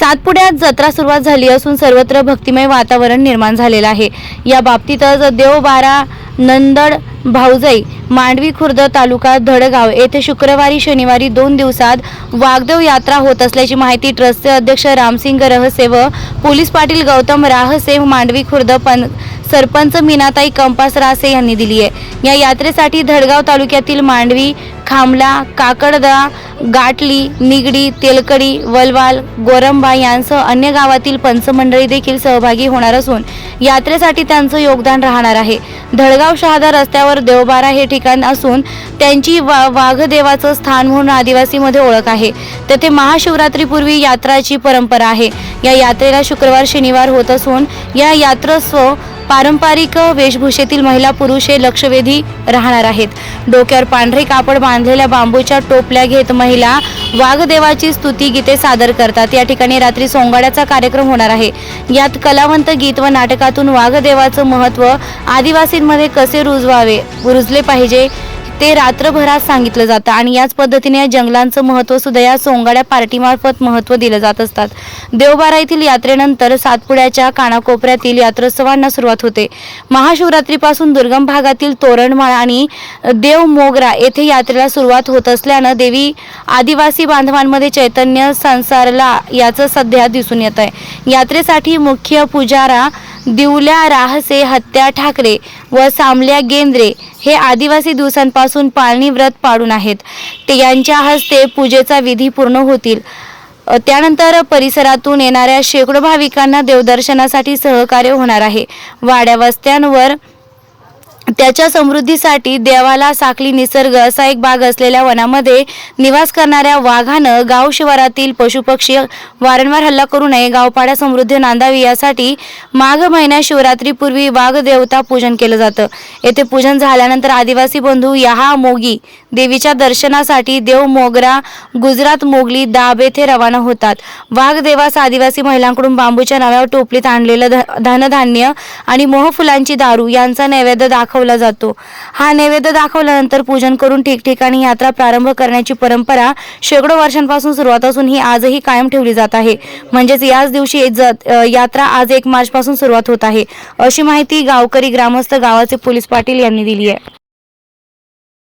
सातपुड्यात जत्रा सुरुवात झाली असून सर्वत्र भक्तिमय वातावरण निर्माण झालेलं आहे. या बाबतीतच देवबारा नंदड भाऊजाई मांडवी खुर्द तालुका धडगाव येथे शुक्रवारी शनिवारी दोन दिवसात वाघदेव यात्रा होत असल्याची माहिती ट्रस्टचे अध्यक्ष रामसिंग रहसे व पोलीस पाटील गौतम राहसे मांडवी खुर्द पन सरपंच मीनाताई कंपास रासे यांनी दिली आहे. या यात्रेसाठी धडगाव तालुक्यातील मांडवी खामला काकडदा गाटली निगडी तेलकडी वलवाल गोरंबा यांसह अन्य गावातील पंचमंडळी देखील सहभागी होणार असून यात्रेसाठी त्यांचं योगदान राहणार आहे. धडगाव शहादा रस्त्यावर देवबारा हे ठिकाण असून त्यांची वा वाघदेवाचं स्थान म्हणून आदिवासीमध्ये ओळख आहे. तेथे महाशिवरात्रीपूर्वी यात्राची परंपरा आहे. या यात्रेला शुक्रवार शनिवार होत असून या यात्रोत्सव पारंपरिक वेशभूषेतील महिला पुरुष हे लक्षवेधी राहणार आहेत. डोक्यावर पांढरे कापड बांधलेल्या बांबूच्या टोपल्या घेत महिला वाघदेवाची स्तुती गीते सादर करतात. या ठिकाणी रात्री सोंगाड्याचा कार्यक्रम होणार आहे. यात कलावंत गीत व नाटकातून वाघदेवाचं महत्त्व आदिवासींमध्ये कसे रुजवावे रुजले पाहिजे ते रात्रभरात सांगितलं जातं आणि याच पद्धतीने या जंगलांचं महत्त्व सुद्धा या सोंगाड्या पार्टीमार्फत महत्त्व दिलं जात असतात. देवबारा येथील यात्रेनंतर सातपुड्याच्या कानाकोपऱ्यातील यात्रोत्सवांना सुरुवात होते. महाशिवरात्रीपासून दुर्गम भागातील तोरणमाळ आणि देव मोगरा येथे यात्रेला सुरुवात होत असल्यानं देवी आदिवासी बांधवांमध्ये चैतन्य संसारला याचं सध्या दिसून येत आहे यात्रेसाठी मुख्य पुजारा दिवल्या राहसे हत्या ठाकरे व सामल्या गेंद्रे हे आदिवासी दिवसांपासून पाळणी व्रत पाडून आहेत. ते यांच्या हस्ते पूजेचा विधी पूर्ण होतील. त्यानंतर परिसरातून येणाऱ्या शेकडो भाविकांना देवदर्शनासाठी सहकार्य होणार आहे. वाड्या वस्त्यांवर त्याच्या समृद्धीसाठी देवाला साखली निसर्ग असा एक भाग असलेल्या वनामध्ये निवास करणाऱ्या वाघानं गाव शिवारातील पशुपक्षी वारंवार हल्ला करू नये गावपाड्या समृद्धी नांदावी यासाठी माघ महिन्यात शिवरात्रीपूर्वी वाघ देवता पूजन केलं जातं. येथे पूजन झाल्यानंतर आदिवासी बंधू यहा मोगी देवीच्या दर्शनासाठी देव मोगरा गुजरात मोगली दाब येथे रवाना होतात. वाघ देवास आदिवासी महिलांकडून बांबूच्या नव्या टोपलीत आणलेलं ध- धनधान्य आणि मोहफुलांची दारू यांचा नैवेद्य दाखव दाखवला जातो. हा नैवेद्य दाखवल्यानंतर पूजन करून ठिकठिकाणी यात्रा प्रारंभ करण्याची परंपरा शेकडो वर्षांपासून सुरुवात असून ही आजही कायम ठेवली जात आहे. म्हणजेच याच दिवशी यात्रा आज एक मार्च पासून सुरुवात होत आहे. अशी माहिती गावकरी ग्रामस्थ गावाचे पोलीस पाटील यांनी दिली आहे.